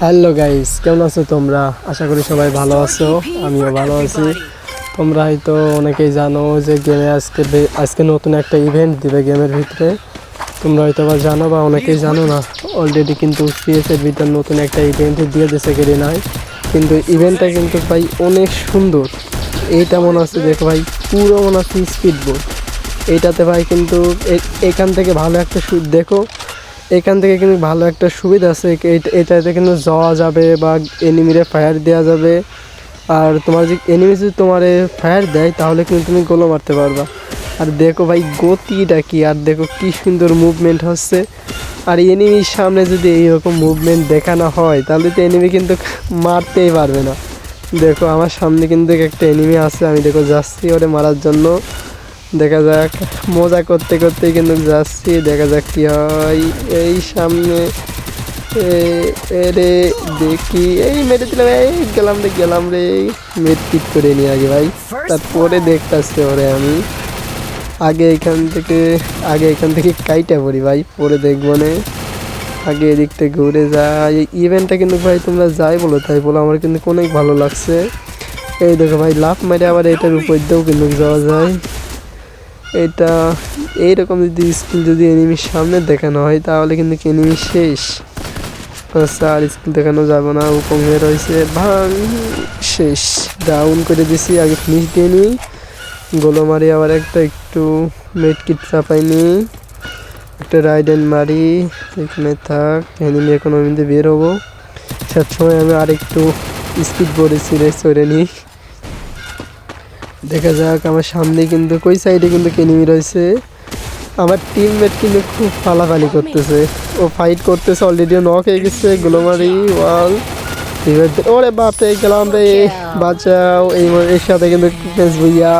Hello guys কেমন আছো তোমরা? আশা করি সবাই ভালো আছো। আমিও ভালো আছি। তোমরা হয়তো অনেকেই জানো যে গেমে আজকে আজকে নতুন একটা ইভেন্ট দিবে গেমের ভিতরে। তোমরা হয়তো বা জানো বা অনেকেই জানো না অলরেডি কিন্তু সিএসের ভিতরে নতুন একটা ইভেন্ট দিয়ে দিয়েছে গেলে নাই কিন্তু ইভেন্টটা কিন্তু ভাই অনেক সুন্দর। এইটা মনে আছে দেখো ভাই, পুরো মনে আছে স্পিড বোট এইটাতে ভাই কিন্তু এখান থেকে ভালো একটা সু- দেখো এখান থেকে কিন্তু ভালো একটা সুবিধা আছে। এটাতে কিন্তু যাওয়া যাবে বা এনিমিরে ফায়ার দেওয়া যাবে। আর তোমার যে এনিমি যদি তোমার ফায়ার দেয়, তাহলে কিন্তু তুমি গোলো মারতে পারবা। আর দেখো ভাই, গতিটা কি? আর দেখো কি সুন্দর মুভমেন্ট হচ্ছে। আর এনিমির সামনে যদি এইরকম মুভমেন্ট দেখানো হয়, তাহলে তো এনিমি কিন্তু মারতেই পারবে না। দেখো, আমার সামনে কিন্তু একটা এনিমি আছে, আমি দেখো যাচ্ছি ওরে মারার জন্য। দেখা যাক, মজা করতে করতে কিন্তু যাচ্ছি, দেখা যাক কি হয়। এই সামনে এরে দেখি। এই মেরে দিলাম, এই গেলাম রে গেলাম রে। মেট কিট করে নিয়ে আগে ভাই। তারপরে দেখতেছি ওরে আমি। আগে এখান থেকে, আগে এখান থেকে কাইটা পড়ি ভাই, পরে দেখব না। আগে এদিক থেকে ঘুরে যাই। এই ইভেন্টটা কিন্তু ভাই তোমরা যাই বলো, তাই বলো, আমার কিন্তু অনেক ভালো লাগছে। এই দেখো ভাই, লাফ মেরে আবার এটার উপর দিয়েও কিন্তু যাওয়া যায়। এটা এইরকম যদি স্কিল যদি এনিমির সামনে দেখানো হয়, তাহলে কিন্তু এনিমি শেষ। আর স্কিল দেখানো যাবে না উপমে রয়েছে ভাঙ শেষ। ডাউন করে দিছি, আগে ফিনিশ দিয়ে নিই। গোলো মারি, আবার একটা একটু মেট কিট চাপাই নিই। একটা রাইড অ্যান্ড মারি, এখানে থাক, এনিমি এখন মধ্যে বের হব। সব সময় আমি আরেকটু স্পিড বোর্ডে ছিঁড়ে চড়ে নিই। দেখা যাক আমার সামনে কিন্তু কই সাইডে কিন্তু কেনিমি রয়েছে? আমার টিমমেট কিন্তু খুব ফালাফালি করতেছে। ও ফাইট করতেছে অলরেডি নক হয়ে গেছে গ্লোমারি ওয়াল ওরে বাপরে গেলাম রে বাঁচাও এই এর সাথে কিন্তু ভুইয়া।